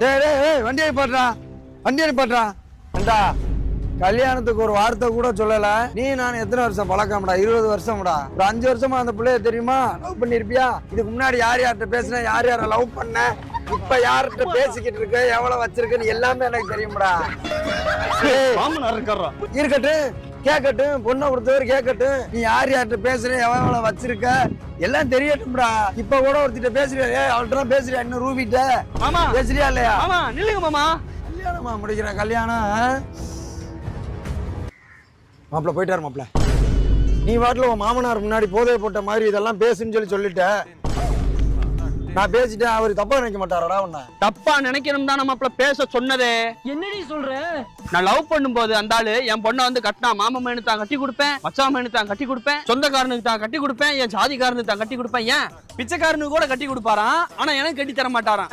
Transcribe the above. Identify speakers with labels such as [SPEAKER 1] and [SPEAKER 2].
[SPEAKER 1] டேய் டேய் டேய் வண்டி அனுப்பாட்றா வண்டி அனுப்பாட்றா ஏண்டா கல்யாணத்துக்கு ஒரு வார்த்தை கூட சொல்லல. நீ நான் எத்தனை வருஷம் பழக்கம்டா? இருபது வருஷம்டா. ஒரு அஞ்சு வருஷமா அந்த பிள்ளைய தெரியுமா? லவ் பண்ணிருப்பியா? இதுக்கு முன்னாடி யார் யார்கிட்ட பேசின? யார் யார லவ் பண்ண? இப்ப யார்கிட்ட பேசிக்கிட்டு இருக்க? எவ்வளவு வச்சிருக்கன்னு எல்லாமே எனக்கு தெரியும்டா. இருக்கட்டும். கேட்கட்டும் பொண்ணை கொடுத்தவர் கேட்கட்டும் நீ யார் யார்கிட்ட பேசுற எவன் எவ்வளவு வச்சிருக்க? எல்லாம் தெரியட்டும்டா. இப்ப கூட ஒருத்திட்ட பேசுறியா? அவள்கிட்ட பேசுறியா? இன்னும் ரூபிட்ட?
[SPEAKER 2] மாமா.
[SPEAKER 1] பேசுறியா இல்லையா?
[SPEAKER 2] மாமா நில்லுங்க மாமா.
[SPEAKER 1] கல்யாணமா முடிக்கிற கல்யாணம்? மாப்பிள்ள போயிட்டாரு மாப்பிள்ள. நீ வாட்டில் உன் மாமனார் முன்னாடி போதை போட்ட மாதிரி இதெல்லாம் பேசுன்னு சொல்லி சொல்லிட்ட. நான் பேசிட்டேன் அவர் தப்பா நினைக்க மாட்டாரடா உன்னை.
[SPEAKER 2] தப்பா நினைக்கணும் தான் நம்ம பேச சொன்னதே.
[SPEAKER 3] என்னடி சொல்ற?
[SPEAKER 2] நான் லவ் பண்ணும்போது அந்த ஆளு என் பொண்ணை வந்து கட்டினா மாமா மகனுக்கு தான் கட்டி கொடுப்பேன் மச்சா மகனுக்கு தான் கட்டி கொடுப்பேன் சொந்தக்காரனுக்கு தான் கட்டி கொடுப்பேன் என் ஜாதிக்காரனுக்கு தான் கட்டி கொடுப்பேன் ஏன்? பிச்சைக்காரனுக்கு கூட கட்டி கொடுப்பாராம் ஆனா எனக்கு கட்டி தர மாட்டாராம்.